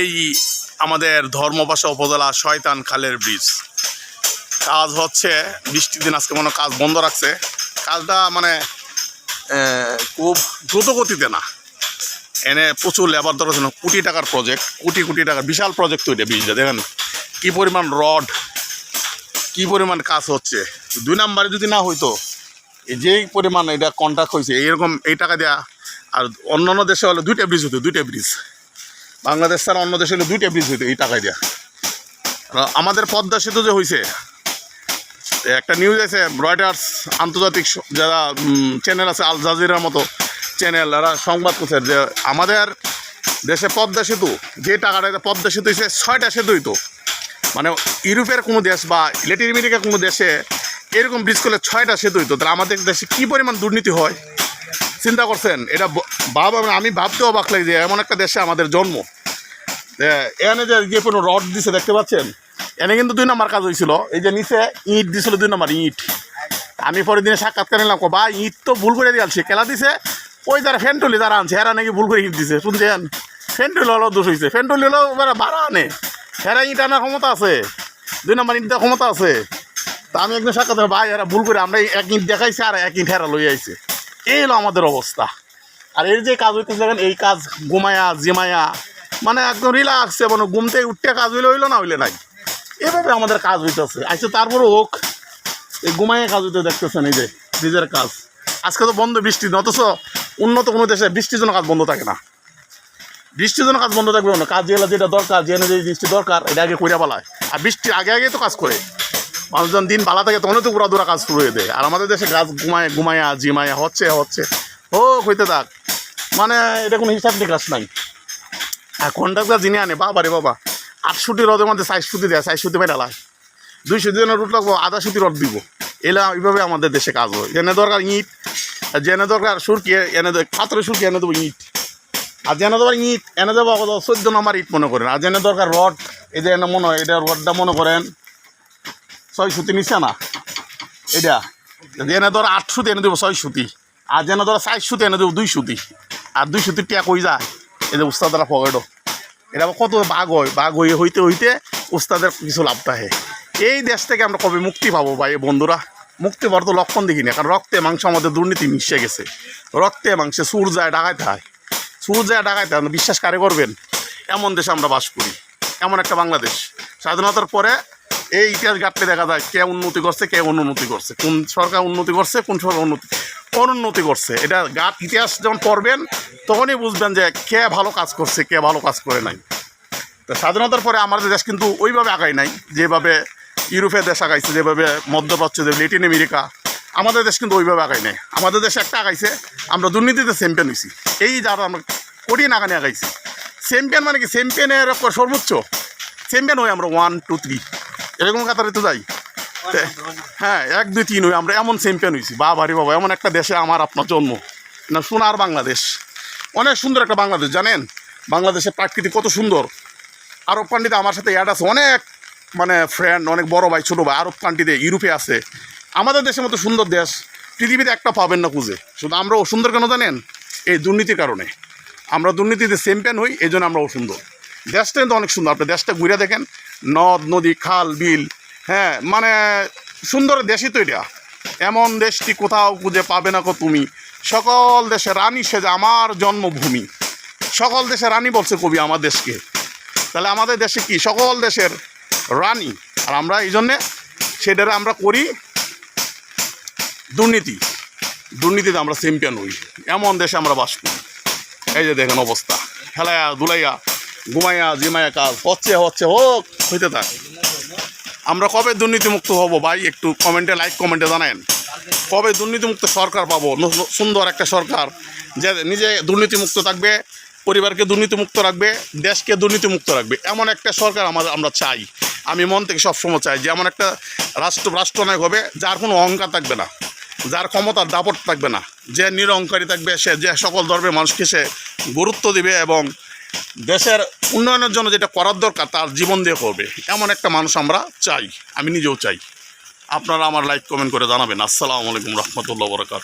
এই আমাদের ধর্মপাশা উপজেলা শয়তান খালের ব্রিজ। কাজ হচ্ছে, বৃষ্টির দিন আজকে মনে কাজ বন্ধ রাখছে। কাজটা মানে খুব দ্রুত গতিতে না। এনে প্রচুর লেবার দরকার ছিল, কোটি টাকার প্রজেক্ট কোটি কোটি টাকার বিশাল প্রজেক্ট তৈরি ব্রিজটা, দেখেন। কী পরিমাণ রড, কী পরিমাণ কাজ হচ্ছে। দুই নাম্বারে যদি না হইতো, এই যেই পরিমাণ এটা কন্ট্রাক্ট হয়েছে এইরকম এই টাকা দেওয়া আর অন্যান্য দেশে হলে দুইটা ব্রিজ হতো দুইটা ব্রিজ। বাংলাদেশ ছাড়া অন্য দেশে দুইটা ব্রিজ হইতো, এই টাকায় দেওয়া আমাদের পদ্মা সেতু যে হয়েছে একটা নিউজ আছে রয়টার্স আন্তর্জাতিক যারা চ্যানেল আছে আল জাজিরার মতো চ্যানেল এরা সংবাদ করছে যে আমাদের দেশে পদ্মা সেতু, যে টাকাটা পদ্মা সেতু হয়েছে ছয়টা সেতু হইতো। মানে ইউরোপের কোনো দেশ বা ল্যাটিন আমেরিকার কোনো দেশে এরকম ব্রিজ করলে ছয়টা সেতু হইতো। তাহলে আমাদের দেশে কী পরিমাণ দুর্নীতি হয়? চিন্তা করছেন? এটা ভাবা আমি ভাবতেও অবাক লাগে যে এমন একটা দেশে আমাদের জন্ম। এখানে যে যে কোনো রড দিছে দেখতে পাচ্ছেন? এনে কিন্তু দুই নম্বর কাজ হয়েছিল এই যে নিচে ইট দিছিল দুই নম্বর ইট। আমি পরের দিনে সাক্ষাৎকার নিলাম কো, ভাই ইট তো ভুল করে দিয়েছে। খেলা দিছে? ওই যারা ফেন্টলি যারা আনছে এরা নাকি ভুল করে ইট দিছে। শুনছেন? ফেন্টলি হলো দোষ হয়েছে ফেন্টলি হলো এবার ভাড়া আনে। এরা ইট আনার ক্ষমতা আছে। দুই নম্বর ইট দেওয়ার ক্ষমতা আছে। তা আমি একদিন সাক্ষাৎ ভাই এরা ভুল করে আমরা এক ইট দেখাইছে আর এক ইট হেরা লই আইছে। এই হলো আমাদের অবস্থা। আর এর যে কাজ হইতেছে দেখেন এই কাজ ঘুমায়া জিমায়া মানে একদম রিল্যাক্স মানে ঘুম থেকে উঠতে কাজ হইলে হইল না, হইলে নাই। এভাবে আমাদের কাজ হইতেছে। আচ্ছা তারপরে হোক, এই ঘুমাইয়া কাজ হইতে দেখতেছেন এই যে ব্রিজের কাজ। আজকে তো বন্ধ বৃষ্টি, অথচ উন্নত কোনো দেশে বৃষ্টির জন্য কাজ বন্ধ থাকে না। বৃষ্টির জন্য কাজ বন্ধ থাকবে না কাজ যেগুলো যেটা দরকার, যে যে জিনিসটি দরকার, এটা আগে কইরা পালায়। আর বৃষ্টির আগে আগে তো কাজ করে। মানুষজন দিন বালা থাকে, তখনই তো পুরা দূরা কাজ শুরু হয়ে দেয় আর আমাদের দেশে গাছ ঘুমায়, ঘুমায়া জিমায়া হচ্ছে হচ্ছে। ও হইতে থাক। মানে এটা কোনো হিসাব নিকাশ নাই। আর যিনি আনে। বাবা রে বাবা। আটষট্টি রদের মধ্যে চার সুতি দেয় চার সুতি মেটালা দুই সুতি জনের রুট লাগবো, আধা সুতি রড দিব। এলা এইভাবে আমাদের দেশে কাজ হয়। এনে দরকার ইট জেনে দরকার সুরকি, এনে পাথরে সুরকি এনে দেবো ইট। আর জেনে দরকার ইট, এনে দেবো চোদ্দ নম্বর ইট মনে করেন। আর জেনে দরকার রড, এই যে এনে মনে হয়, এটা রডটা মনে করেন, ছয় সুতি নিচ্ছে না? এটা এনে ধর আট সুতি এনে দেবো ছয় সুতি। আর যেন ধর চার সুতি এনে দেবো দুই সুতি। আর দুই সুতির টিয়া কই যায়। যে উস্তাদরা পকেটও। এটা কত বাঘ হয়, বাঘ হয়ে হইতে হইতে উস্তাদের কিছু লাভ থাকে। এই দেশ থেকে আমরা কবে মুক্তি পাবো ভাই বন্ধুরা? মুক্তি পাওয়ার তো লক্ষণ দেখি না, কারণ রক্তে মাংস আমাদের দুর্নীতি মিশে গেছে। রক্তে মাংসে সুর যায় ডাকাইতে হয়। সুর যায় ডাকাইতে হয়, বিশ্বাস কারে করবেন? এমন দেশে আমরা বাস করি, এমন একটা বাংলাদেশ। স্বাধীনতার পরে এই ইতিহাস ঘাটলে দেখা যায় কে উন্নতি করছে, কে অনুন্নতি করছে। কোন সরকার উন্নতি করছে, কোন সরকার উন্নতি অনুন্নতি করছে। এটা গাট ইতিহাস যখন পড়বেন, তখনই বুঝবেন যে কে ভালো কাজ করছে, কে ভালো কাজ করে নাই। তো স্বাধীনতার পরে আমাদের দেশ কিন্তু ওইভাবে আগায় নাই, যেভাবে ইউরোপের দেশ আগাইছে, যেভাবে মধ্যপ্রাচ্য যে লেটিন আমেরিকা, আমাদের দেশ কিন্তু ওইভাবে আগাই নাই। আমাদের দেশে একটা আগাইছে, আমরা দুর্নীতিতে চ্যাম্পিয়ন হয়েছি এই যারা আমরা কোটি নাগানি আগাইছি। চ্যাম্পিয়ন মানে কি? চ্যাম্পিয়নের সর্বোচ্চ। চ্যাম্পিয়ন হই আমরা ওয়ান টু থ্রি এরকম কাতারে তো যাই। হ্যাঁ এক দুই তিন হই, আমরা এমন চ্যাম্পিয়ন হয়েছি বাবা রে বাবা, এমন একটা দেশে আমার আপনার জন্ম। না, সোনার বাংলাদেশ। অনেক সুন্দর একটা বাংলাদেশ, জানেন? বাংলাদেশের প্রাকৃতিক কত সুন্দর। আরব কান্ট্রিতে আমার সাথে অ্যাড আছে অনেক মানে ফ্রেন্ড অনেক বড় ভাই, ছোটো ভাই, আরব কান্ট্রিতে ইউরোপে আছে। আমাদের দেশের মতো সুন্দর দেশ, পৃথিবীতে একটা পাবেন না খুঁজে। শুধু আমরা অসুন্দর কেন জানেন? এই দুর্নীতির কারণে। আমরা দুর্নীতিতে চ্যাম্পিয়ন হই, এই জন্য আমরা অসুন্দর দেশটা কিন্তু অনেক সুন্দর। আপনি দেশটা ঘুরে দেখেন, নদ, নদী, খাল, বিল হ্যাঁ মানে সুন্দর দেশই তো এটা। এমন দেশটি কোথাও খুঁজে পাবে না কো তুমি। সকল দেশে রানী সেজে আমার জন্মভূমি। সকল দেশে রানী বলছে কবি আমার দেশকে। তাহলে আমাদের দেশে কি? সকল দেশের রানী। আর আমরা এই জন্যে সেটারে আমরা করি দুর্নীতি। দুর্নীতিতে আমরা চ্যাম্পিয়ন হই। এমন দেশে আমরা বাস করি। এই যে দেখেন অবস্থা। খেলায়া দুলাইয়া ঘুমাইয়া, জিমাইয়া কাজ, হচ্ছে হচ্ছে, হোক, হইতে থাক। আমরা কবে দুর্নীতিমুক্ত হব ভাই? একটু কমেন্টে লাইক কমেন্টে জানেন কবে দুর্নীতিমুক্ত সরকার পাবো? সুন্দর একটা সরকার যে নিজে দুর্নীতিমুক্ত থাকবে, পরিবারকে দুর্নীতিমুক্ত রাখবে, দেশকে দুর্নীতিমুক্ত রাখবে। এমন একটা সরকার আমাদের, আমরা চাই। আমি মন থেকে সবসময় চাই যে এমন একটা রাষ্ট্র, রাষ্ট্রনায়ক হবে যার কোনো অহংকার থাকবে না, যার ক্ষমতার দাপট থাকবে না, যে নিরহংকারী থাকবে, সে যে সকল ধর্মের মানুষকে সে গুরুত্ব দিবে এবং দেশের উন্নয়নের জন্য যেটা করার দরকার, তার জীবন দিয়ে করবে। এমন একটা মানুষ আমরা চাই, আমি নিজেও চাই। আপনারা আমার লাইক কমেন্ট করে জানাবেন। আসসালামু আলাইকুম রহমতুল্লাহ বরকাত।